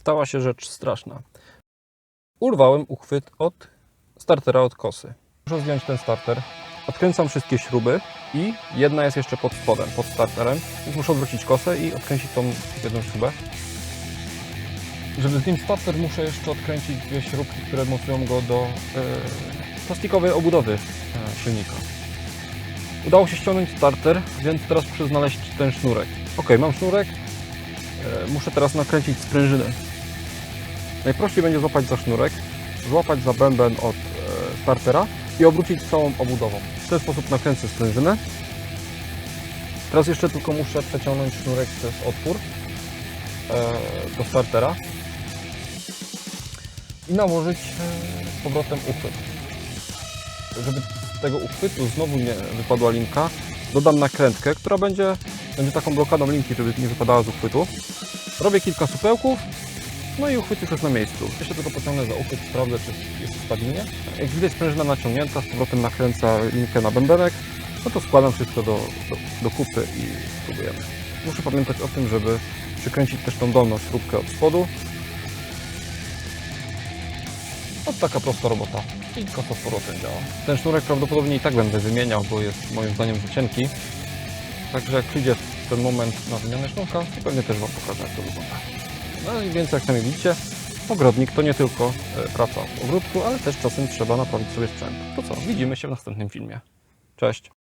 stała się rzecz straszna. Urwałem uchwyt od startera od kosy. Muszę zdjąć ten starter. Odkręcam wszystkie śruby i jedna jest jeszcze pod spodem, pod starterem. Więc muszę odwrócić kosę i odkręcić tą jedną śrubę. Żeby zdjąć starter muszę jeszcze odkręcić dwie śrubki, które mocują go do e, plastikowej obudowy e, silnika. Udało się ściągnąć starter, więc teraz muszę znaleźć ten sznurek. Ok, mam sznurek. E, muszę teraz nakręcić sprężynę. Najprościej będzie złapać za sznurek, złapać za bęben od e, startera i obrócić całą obudową. W ten sposób nakręcę sprężynę. Teraz jeszcze tylko muszę przeciągnąć sznurek przez otwór e, do startera i nałożyć e, z powrotem uchwyt. Żeby z tego uchwytu znowu nie wypadła linka, dodam nakrętkę, która będzie, będzie taką blokadą linki, żeby nie wypadała z uchwytu. Robię kilka supełków, no i uchwyt już na miejscu. Jeszcze tylko pociągnę za uchwyt, sprawdzę, czy jest stabilnie. Jak widać sprężyna naciągnięta, z powrotem nakręca linkę na bębenek, no to składam wszystko do, do, do kupy i spróbujemy. Muszę pamiętać o tym, żeby przykręcić też tą dolną śrubkę od spodu. No taka prosta robota. I kosa z powrotem działa. Ten sznurek prawdopodobnie i tak będę wymieniał, bo jest moim zdaniem za cienki. Także jak przyjdzie ten moment na wymianę sznurka, to pewnie też Wam pokażę, jak to wygląda. No i więc jak sami widzicie, ogrodnik to nie tylko e, praca w ogródku, ale też czasem trzeba naprawić sobie sprzęt. To co, widzimy się w następnym filmie. Cześć!